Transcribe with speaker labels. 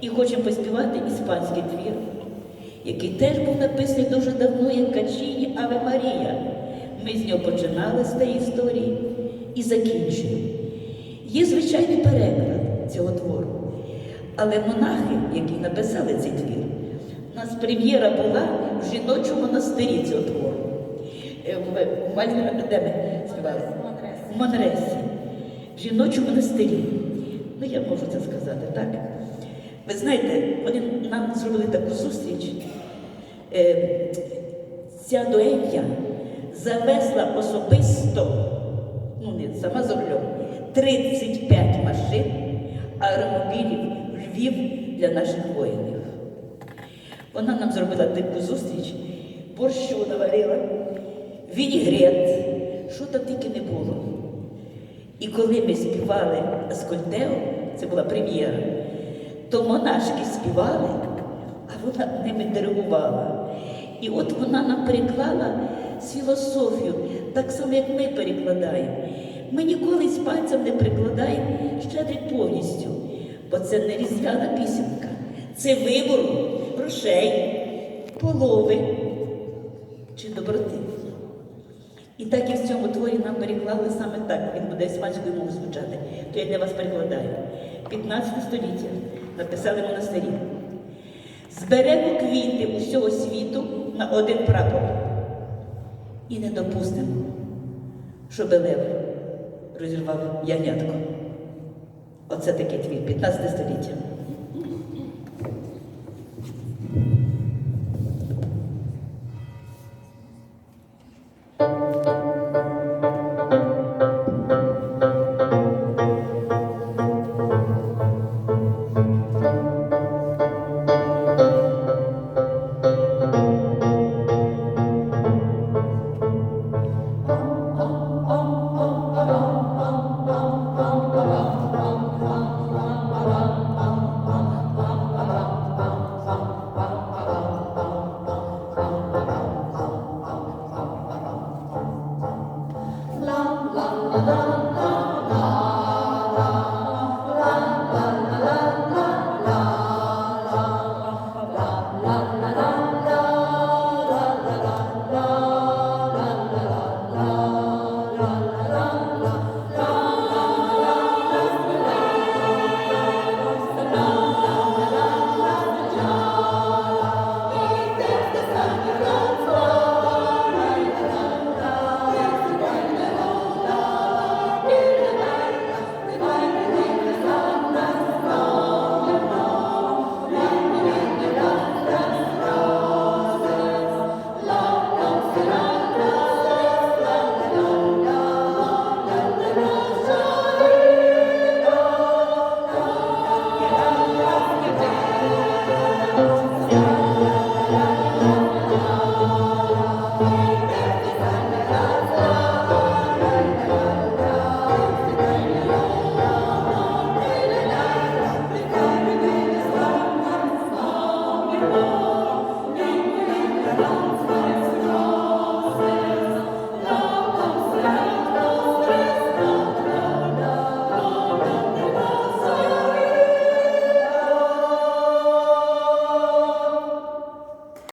Speaker 1: І хочемо поспівати іспанський твір, який теж був написаний дуже давно, як Качині Аве Марія. Ми з нього починали з тієї історії і закінчуємо. Є звичайний переклад цього твору. Але монахи, які написали цей твір, у нас прем'єра була в жіночому монастирі цього твору. Е, В, в де ми співали? В Монресі. В жіночому монастирі. Ну, я можу це сказати, так? Ви знаєте, вони нам зробили таку зустріч. Е, ця дуенья завезла особисто, ну не сама за 35 машин аеромобілів Львів для наших воїнів. Вона нам зробила таку зустріч, борщу наварила, вінігрет, що там тільки не було. І коли ми співали Аскольдео, це була прем'єра, то монашки співали, а вона ними диригувала. І от вона нам переклала з філософію, так само, як ми перекладаємо. Ми ніколи з пальцем не перекладаємо щедрик повністю, бо це не різдвяна пісенка, це вибор грошей, полови чи доброти. І так і в цьому творі нам переклали саме так, він буде іспанською мовою звучати, то я для вас перекладаю. 15 століття написали монастирі. Зберемо квіти усього світу на один прапор і не допустимо, щоб лев розірвав ягнятко. Оце такий твір 15 століття. 好的。Lord.